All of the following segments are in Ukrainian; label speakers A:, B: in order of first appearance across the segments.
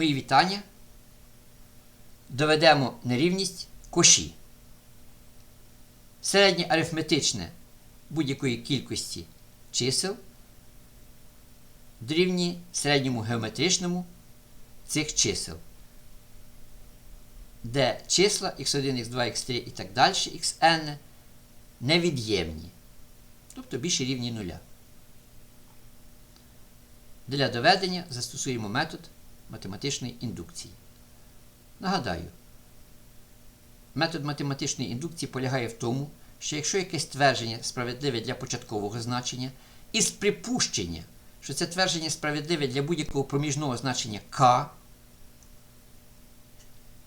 A: Мої вітання. Доведемо нерівність коші. Середнє арифметичне будь-якої кількості чисел дорівнює середньому геометричному цих чисел, де числа x1, x2, x3 і так далі, xn невід'ємні, тобто більше рівні нуля. Для доведення застосуємо метод математичної індукції. Нагадаю, метод математичної індукції полягає в тому, що якщо якесь твердження справедливе для початкового значення, із припущення, що це твердження справедливе для будь-якого проміжного значення k,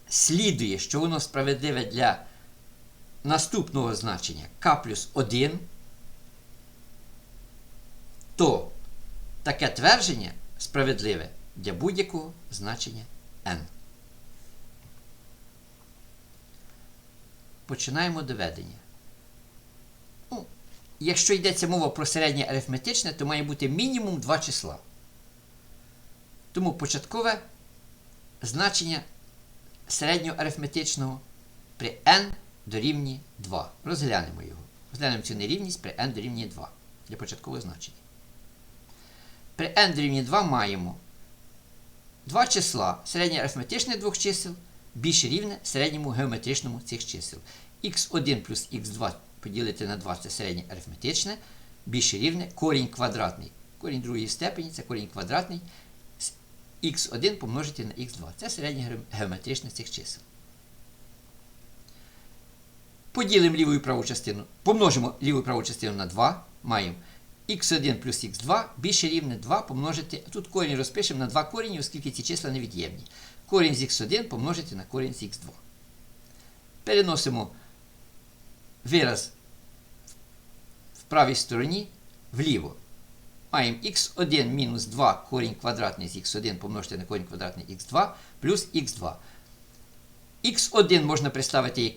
A: слідує, що воно справедливе для наступного значення k плюс 1, то таке твердження справедливе для будь-якого значення n. Починаємо доведення. Ну, якщо йдеться мова про середнє арифметичне, то має бути мінімум два числа. Тому початкове значення середнього арифметичного при n дорівнює 2. Розглянемо його. Розглянемо цю нерівність при n дорівнює 2 для початкового значення. При n дорівнює 2 маємо два числа середнє арифметичне двох чисел більше рівне середньому геометричному цих чисел. х1 плюс х2 поділити на 2 це середнє арифметичне, більше рівне корінь квадратний. Корінь другої степені це корінь квадратний. х1 помножити на х2. Це середнє геометричне цих чисел. Поділимо ліву і праву частину. Помножимо ліву і праву частину на 2. Маємо х1 плюс х2 більше рівне 2 помножити. Тут корінь розпишемо на 2 корені, оскільки ці числа невід'ємні. Корінь з х1 помножити на корінь з х2. Переносимо вираз в правій стороні вліво. Маємо х1 мінус 2 корінь квадратний з х1 помножити на корінь квадратний х2 плюс х2. х1 можна представити як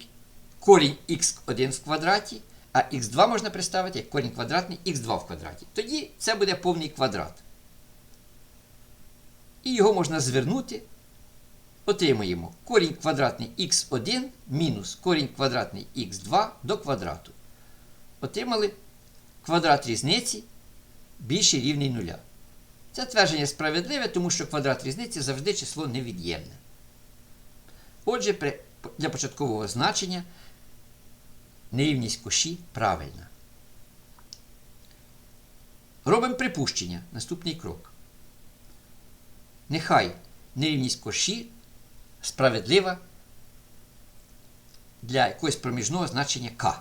A: корінь х1 в квадраті, а х2 можна представити як корінь квадратний х2 в квадраті. Тоді це буде повний квадрат. І його можна звернути. Отримуємо корінь квадратний х1 мінус корінь квадратний х2 до квадрату. Отримали квадрат різниці більше рівний нуля. Це твердження справедливе, тому що квадрат різниці завжди число невід'ємне. Отже, для початкового значення нерівність коші правильна. Робимо припущення. Наступний крок. Нехай нерівність коші справедлива для якогось проміжного значення k.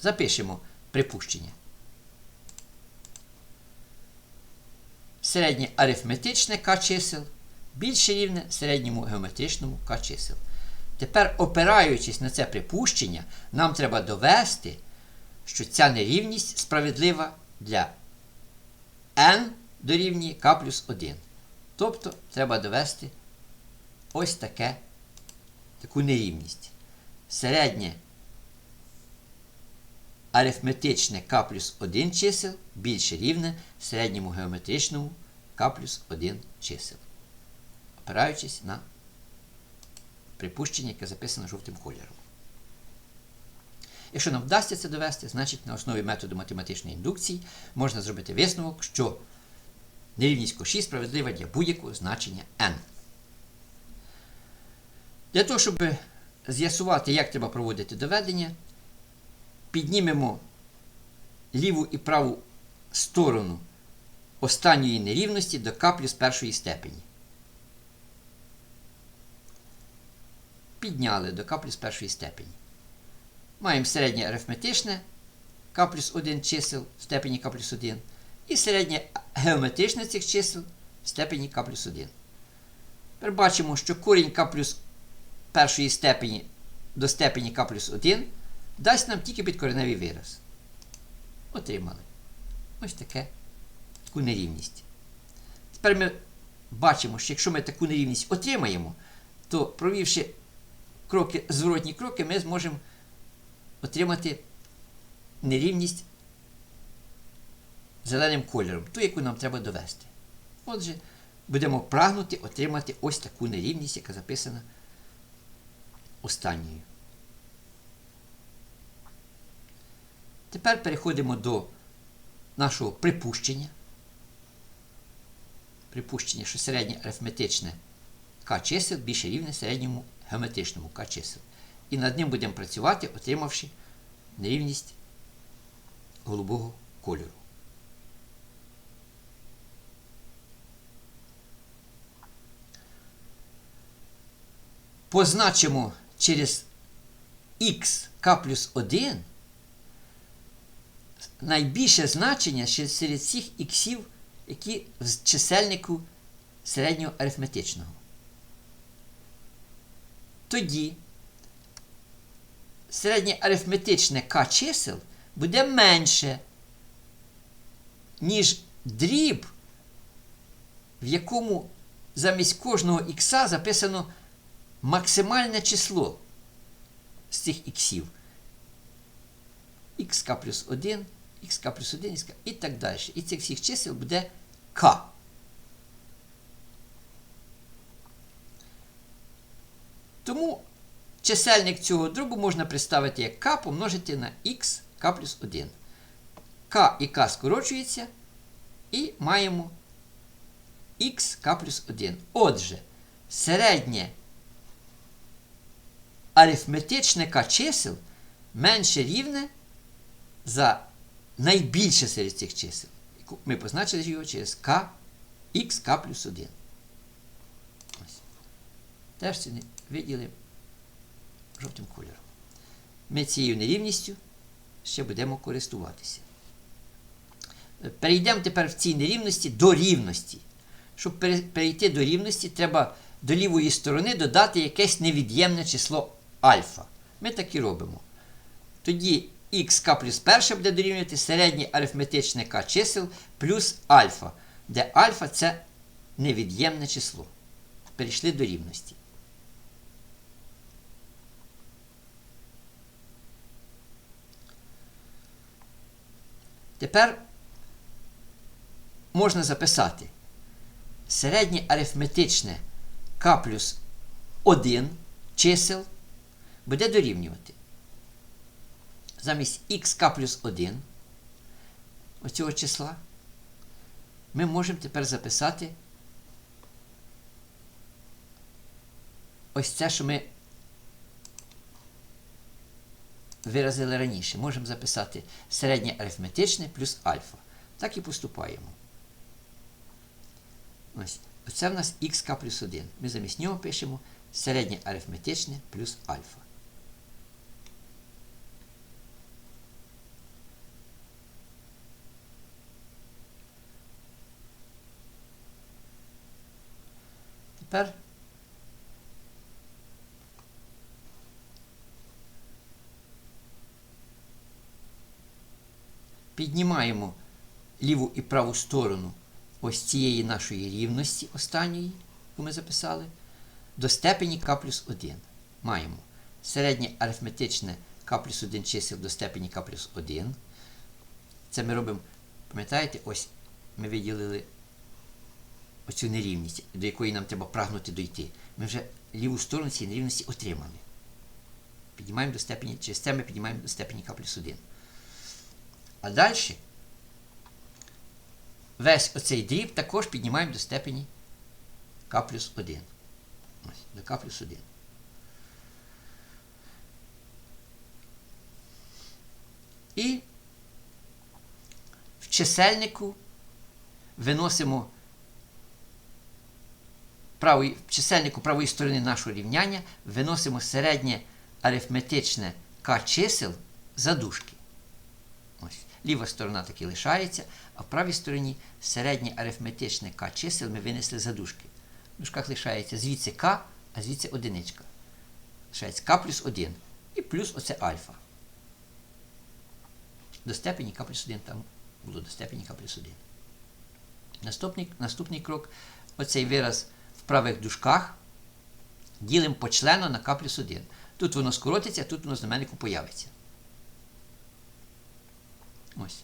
A: Запишемо припущення. Середнє арифметичне k чисел більше рівне середньому геометричному k чисел. Тепер, опираючись на це припущення, нам треба довести, що ця нерівність справедлива для n дорівнює k плюс 1. Тобто треба довести ось таке, таку нерівність. Середнє арифметичне k плюс 1 чисел більше рівне середньому геометричному k плюс 1 чисел. Опираючись на припущення, яке записано жовтим кольором. Якщо нам вдасться це довести, значить на основі методу математичної індукції можна зробити висновок, що нерівність коші справедлива для будь-якого значення n. Для того, щоб з'ясувати, як треба проводити доведення, піднімемо ліву і праву сторону останньої нерівності до k плюс першої степені. Підняли до k плюс першої степені. Маємо середнє арифметичне k плюс 1 чисел в степені k плюс 1 і середнє геометричне цих чисел в степені k плюс 1. Тепер бачимо, що корінь k плюс першої степені до степені k плюс 1 дасть нам тільки підкореневий вираз. Отримали. Ось таке таку нерівність. Тепер ми бачимо, що якщо ми таку нерівність отримаємо, то провівши кроки, зворотні кроки, ми зможемо отримати нерівність зеленим кольором, ту, яку нам треба довести. Отже, будемо прагнути отримати ось таку нерівність, яка записана останньою. Тепер переходимо до нашого припущення. Припущення, що середнє арифметичне К чисел більше рівне середньому геометричному К чисел. І над ним будемо працювати, отримавши нерівність голубого кольору. Позначимо через х плюс 1 найбільше значення серед всіх іксів, які в чисельнику середнього арифметичного. Тоді середнє арифметичне К чисел буде менше, ніж дріб, в якому замість кожного ікса записано максимальне число з цих іксів. xk плюс 1, xk плюс 1 xk, і так далі. І цих всіх чисел буде k. Тому чисельник цього дробу можна представити як k помножити на x k плюс 1. k і k скорочується, і маємо x k плюс 1. Отже, середнє арифметичне k чисел менше рівне за найбільше серед цих чисел. Ми позначили його через k, x, k плюс 1. Ось. Теж це виділимо жовтим кольором. Ми цією нерівністю ще будемо користуватися. Перейдемо тепер в цій нерівності до рівності. Щоб перейти до рівності, треба до лівої сторони додати якесь невід'ємне число альфа. Ми так і робимо. Тоді xk плюс 1 буде дорівнювати середнє арифметичне k чисел плюс альфа, де альфа це невід'ємне число. Перейшли до рівності. Тепер можна записати. Середнє арифметичне k плюс 1 чисел буде дорівнювати. Замість xk плюс 1 оцього числа ми можемо тепер записати ось це, що ми виразили раніше. Можемо записати середнє арифметичне плюс альфа. Так і поступаємо. Ось. Оце в нас xk плюс 1. Ми замість нього пишемо середнє арифметичне плюс альфа. Тепер піднімаємо ліву і праву сторону ось цієї нашої рівності останньої, яку ми записали, до степені k плюс 1. Маємо середнє арифметичне k плюс 1 чисел до степені k плюс 1. Це ми робимо, пам'ятаєте, ось ми виділили оцю нерівність, до якої нам треба прагнути дойти. Ми вже ліву сторону цієї нерівності отримали. Піднімаємо до степені, через це ми піднімаємо до степені k плюс 1. А далі весь оцей дріб також піднімаємо до степені k плюс 1. Ось, до k плюс 1. І в чисельнику виносимо правої, в чисельнику правої сторони нашого рівняння виносимо середнє арифметичне k чисел за дужки. Ось. Ліва сторона таки лишається, а в правій стороні середнє арифметичне k чисел ми винесли за дужки. В дужках лишається звідси k, а звідси одиничка. Лишається k плюс 1. І плюс оце альфа. До степені k плюс 1 там було до степені k плюс 1. Наступний, наступний крок оцей вираз в правих дужках ділимо почленно на k плюс 1. Тут воно скоротиться, тут воно знаменнику появиться. Ось.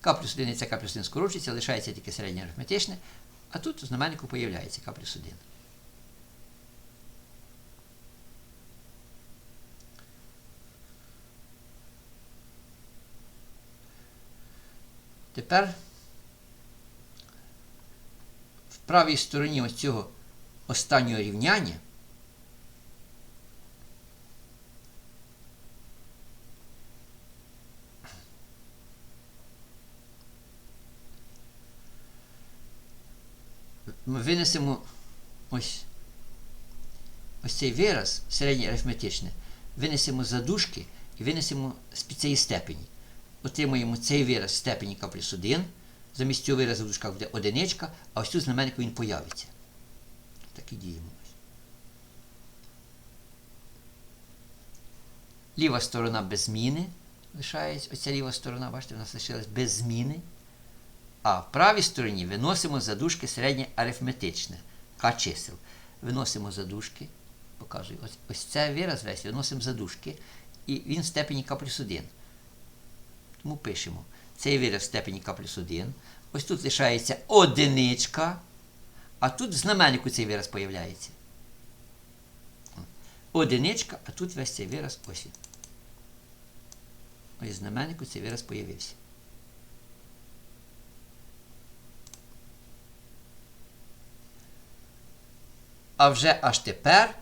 A: К плюс 1 і це К плюс 1 скорочується, лишається тільки середнє арифметичне, А тут в знаменнику появляється k плюс 1. Тепер в правій стороні ось цього останнього рівняння ми винесемо ось, ось цей вираз, середнє арифметичне, винесемо за дужки і винесемо з під цієї степені. Отримуємо цей вираз в степені k плюс 1. Замість цього виразу в дужках буде одиничка, а ось тут знаменнику він появиться. Так і діємо. Ліва сторона без зміни. Лишається оця ліва сторона, бачите, у нас лишилась без зміни. А в правій стороні виносимо задушки середнє арифметичне К чисел. Виносимо задушки, показую, ось, ось це вираз весь, виносимо задушки, і він в степені К плюс 1. Тому пишемо. Цей вираз в степені К плюс 1. Ось тут лишається одиничка, а тут в знаменнику цей вираз появляється. Одиничка, а тут весь цей вираз ось він. Ось в знаменнику цей вираз появився. А вже аж тепер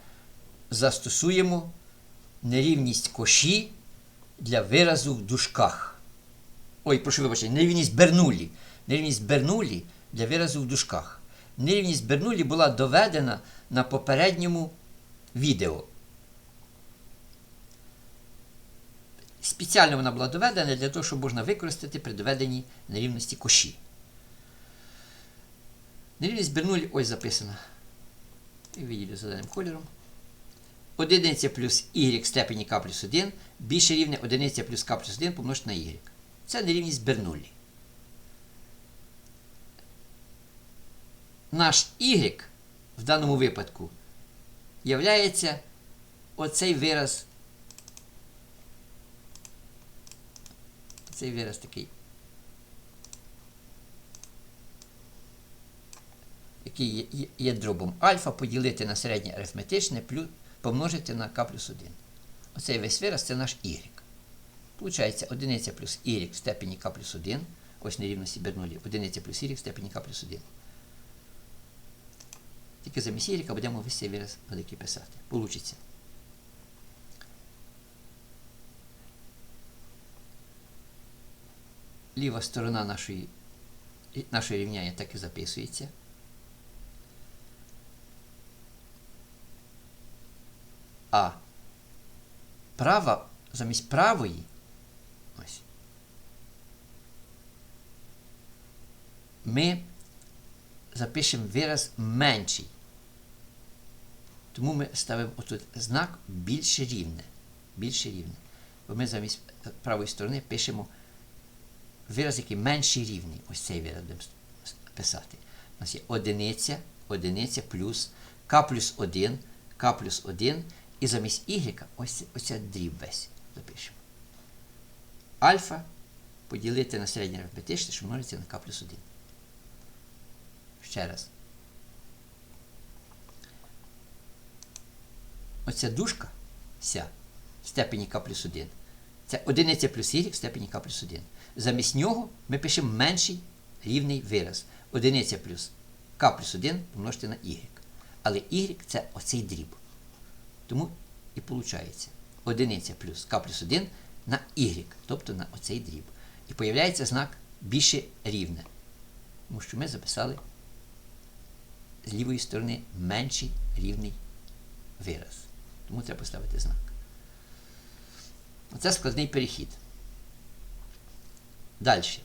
A: застосуємо нерівність коші для виразу в дужках. Ой, прошу вибачення, нерівність Бернулі. Нерівність Бернулі для виразу в дужках. Нерівність Бернулі була доведена на попередньому відео. Спеціально вона була доведена для того, щоб можна використати при доведенні нерівності коші. Нерівність Бернулі ось записана. Виділю зеленим кольором. Одиниця плюс y в степені k плюс 1 більше рівне одиниця плюс k плюс 1 помножити на y. Це нерівність Бернулі. Наш y в даному випадку являється оцей вираз. Цей вираз такий. Який є, дробом альфа, поділити на середнє арифметичне, плюс, помножити на k плюс 1. Оцей весь вираз це наш y. Получається одиниця плюс y в степені k плюс 1. Ось нерівності Бернулі. Одиниця плюс y в степені k плюс 1. Тільки замість y будемо весь цей вираз великий писати. Получиться. Ліва сторона нашої, нашої рівняння так і записується. А права замість правої ось, ми запишемо вираз менший. Тому ми ставимо отут знак більше рівне. Більше рівне. Бо ми замість правої сторони пишемо вираз, який менший рівний. Ось цей вираз будемо писати. У нас є одиниця, одиниця плюс k плюс 1, k плюс 1. І замість y ось оця дріб весь запишемо. Альфа поділити на середнє арифметичне, що множиться на k плюс 1. Ще раз. Оця дужка вся в степені k плюс 1. Це одиниця плюс y в степені k плюс 1. Замість нього ми пишемо менший рівний вираз. Одиниця плюс k плюс 1 помножити на y. Але y це оцей дріб. Тому і виходить одиниця плюс k плюс 1 на y, тобто на оцей дріб. І появляється знак більше рівне. Тому що ми записали з лівої сторони менший рівний вираз. Тому треба поставити знак. Оце складний перехід. Далі.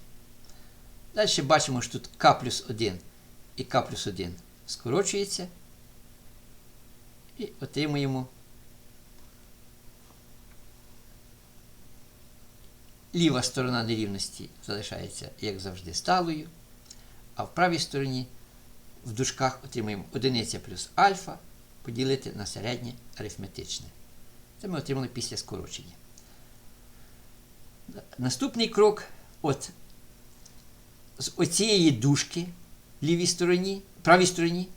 A: Далі бачимо, що тут k плюс 1 і k плюс 1 скорочується. І отримуємо ліва сторона нерівності залишається, як завжди, сталою, а в правій стороні в дужках отримуємо одиниця плюс альфа поділити на середнє арифметичне. Це ми отримали після скорочення. Наступний крок от з оцієї дужки в лівій стороні, правій стороні,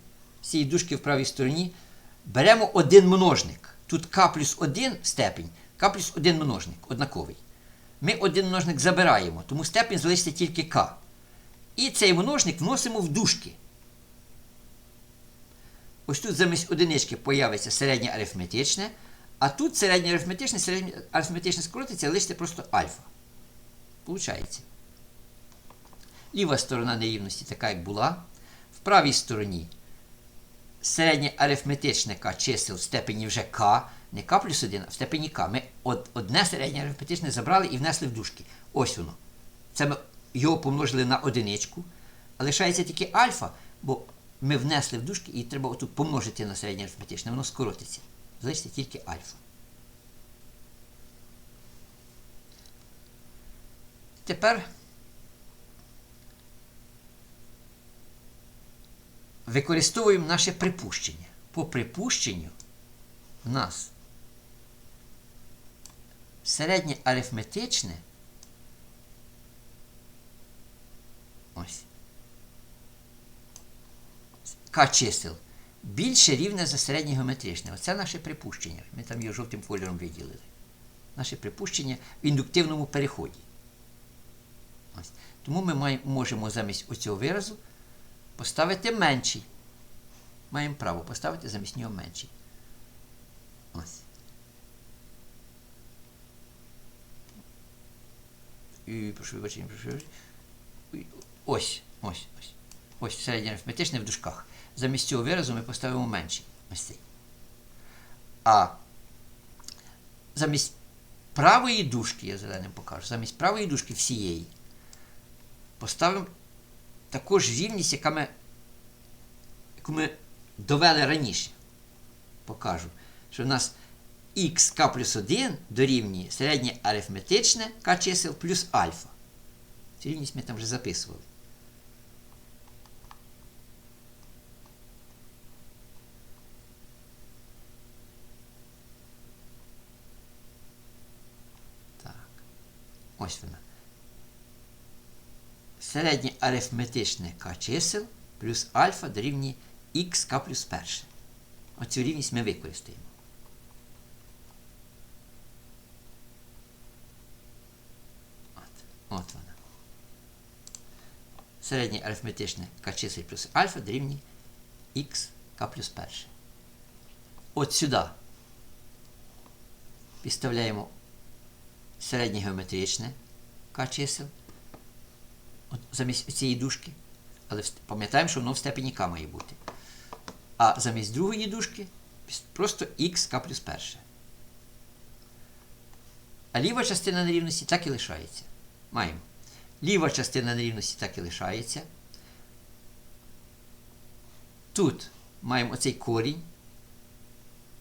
A: цієї дужки в правій стороні, беремо один множник. Тут k плюс 1 степень, k плюс 1 множник, однаковий. Ми один множник забираємо, тому степень залишиться тільки k. І цей множник вносимо в дужки. Ось тут замість одинички появиться середнє арифметичне, а тут середнє арифметичне, середнє арифметичне скоротиться, лишиться просто альфа. Получається. Ліва сторона нерівності така, як була. В правій стороні середнє арифметичне k чисел в степені вже k, не плюс 1, а в степені k. Ми од- одне середнє арифметичне забрали і внесли в дужки. Ось воно. Це ми його помножили на одиничку. А лишається тільки альфа, бо ми внесли в дужки і треба отут помножити на середнє арифметичне, воно скоротиться. Залишиться тільки альфа. Тепер використовуємо наше припущення. По припущенню в нас середнє арифметичне ось К чисел більше рівне за середнє геометричне. Оце наше припущення. Ми там його жовтим кольором виділили. Наше припущення в індуктивному переході. Ось. Тому ми маємо, можемо замість оцього виразу поставити менший. Маємо право поставити замість нього менший. Ось. Прошу вибачення, прошу вибачення. Ось, ось, ось. Ось середнє арифметичне в дужках. Замість цього виразу ми поставимо менший. Ось цей. А замість правої дужки, я зеленим покажу, замість правої дужки всієї поставимо також рівність, яка ми, яку ми довели раніше. Покажу, що в нас xk плюс 1 дорівнює середнє арифметичне k чисел плюс альфа. Цю рівність ми там вже записували. Так. Ось вона. Середнє арифметичне k чисел плюс альфа дорівнює xk плюс 1. Оцю рівність ми використаємо. От, от вона. Середнє арифметичне k чисел плюс альфа дорівнює xk плюс 1. От сюди підставляємо середнє геометричне k чисел от, замість цієї дужки. Але пам'ятаємо, що воно в степені k має бути. А замість другої дужки просто xk плюс 1. А ліва частина нерівності так і лишається. Маємо. Ліва частина нерівності так і лишається. Тут маємо оцей корінь.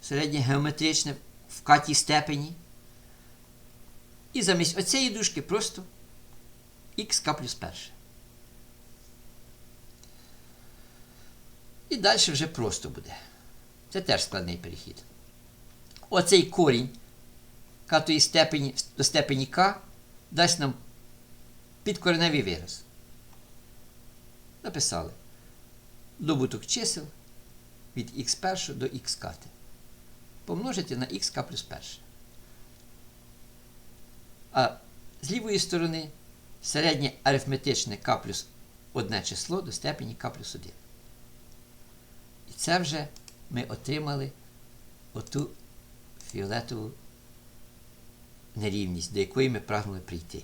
A: Середнє геометричне в катій степені. І замість оцієї дужки просто xk плюс 1. І далі вже просто буде. Це теж складний перехід. Оцей корінь катої степені до степені k дасть нам підкореневий вираз. Написали. Добуток чисел від x1 до x помножити на xk плюс 1. А з лівої сторони середнє арифметичне k плюс одне число до степені k плюс 1. І це вже ми отримали оту фіолетову нерівність, до якої ми прагнули прийти.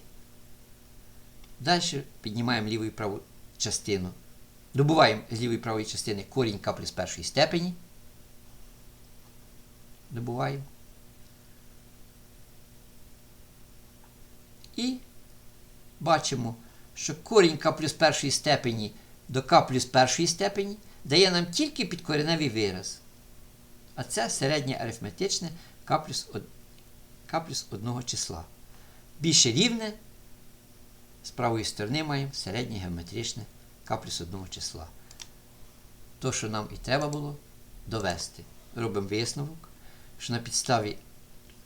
A: Далі піднімаємо ліву і праву частину. Добуваємо з лівої правої частини корінь k плюс першої степені. Добуваємо. І бачимо, що корінь k плюс першої степені до k плюс першої степені дає нам тільки підкореневий вираз. А це середнє арифметичне k плюс, од... k одного числа. Більше рівне з правої сторони маємо середнє геометричне k плюс одного числа. То, що нам і треба було довести. Робимо висновок, що на підставі,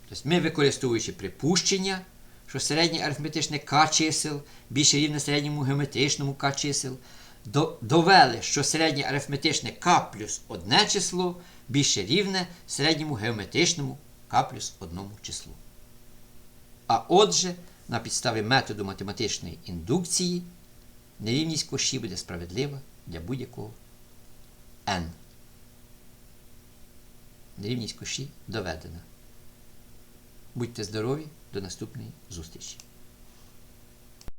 A: тобто ми використовуючи припущення, що середнє арифметичне k чисел більше рівне середньому геометричному k чисел, до- довели, що середнє арифметичне k плюс одне число більше рівне середньому геометричному k плюс одному числу. А отже, на підставі методу математичної індукції нерівність коші буде справедлива для будь-якого n. Нерівність коші доведена. Будьте здорові, до наступної зустрічі!